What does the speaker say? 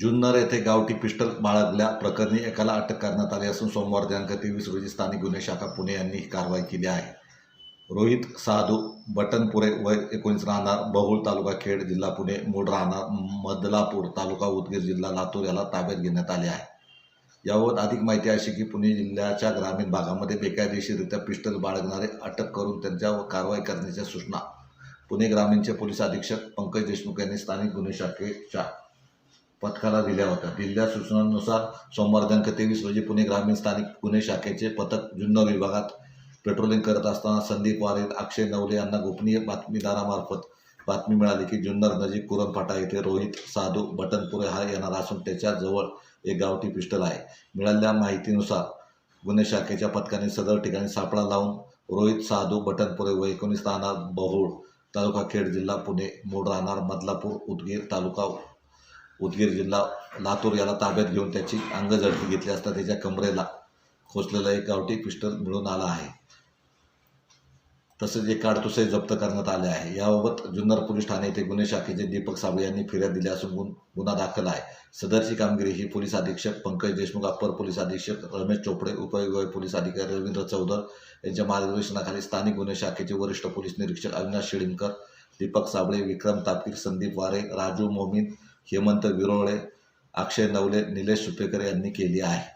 जुन्नर येथे गावठी पिस्टल बाळगल्या प्रकरणी एकाला अटक करण्यात आली असून सोमवार दिनांक तेवीस रोजी स्थानिक गुन्हे शाखा पुणे यांनी ही कारवाई केली आहे. रोहित साधू बटनपुरे वय एकोणीस राहणार बहुळ तालुका खेड जिल्हा पुणे मूळ राहणार मदलापूर तालुका उदगीर जिल्हा लातूर याला ताब्यात घेण्यात आले आहे. याबाबत अधिक माहिती अशी की पुणे जिल्ह्याच्या ग्रामीण भागामध्ये बेकायदेशीररित्या पिस्टल बाळगणारे अटक करून त्यांच्यावर कारवाई करण्याच्या सूचना पुणे ग्रामीणचे पोलीस अधीक्षक पंकज देशमुख यांनी स्थानिक गुन्हे शाखेच्या पथकाला दिल्या होत्या. दिलेल्या सूचनांनुसार सोमवार दिनांक तेवीस रोजी पुणे ग्रामीण स्थानिक गुन्हे शाखेचे पथक जुन्नर विभागात पेट्रोलिंग करत असताना संदीप वारे अक्षय नवले यांना गोपनीय बातमीदारामार्फत बातमी मिळाली की जुन्नर नजीक कुरणफाटा येथे रोहित साधू बटनपुरे हा येणार असून त्याच्याजवळ एक गावठी पिस्टल आहे. मिळालेल्या माहितीनुसार गुन्हे शाखेच्या पथकाने सदर ठिकाणी सापळा लावून रोहित साधू बटनपुरे व एकोणीस राहणार बहुळ तालुका खेड जिल्हा पुणे मूळ राहणार मदलापूर उदगीर तालुका उदगीर जिल्हा लातूर याला ताब्यात घेऊन त्याची अंग झडती घेतली असता त्याच्या कमरेला खोचलेला एक गावठी पिस्टल मिळून आला आहे. तसेच एक काडतुसे जप्त करण्यात आले आहे. याबाबत जुन्नर पोलीस ठाणे येथे गुन्हे शाखेचे दीपक साबळे यांनी फिर्याद दिली असून गुन गुन्हा दाखल आहे. सदरची कामगिरी ही पोलीस अधीक्षक पंकज देशमुख अप्पर पोलीस अधीक्षक रमेश चोपडे उपविभागीय पोलीस अधिकारी रवींद्र चौधर यांच्या मार्गदर्शनाखाली स्थानिक गुन्हे शाखेचे वरिष्ठ पोलीस निरीक्षक अविनाश शिळीमकर दीपक साबळे विक्रम तापकीर संदीप वारे राजू मोमीन हेमंत विरोळे अक्षय नवले निलेश सुपेकर यांनी केली आहे.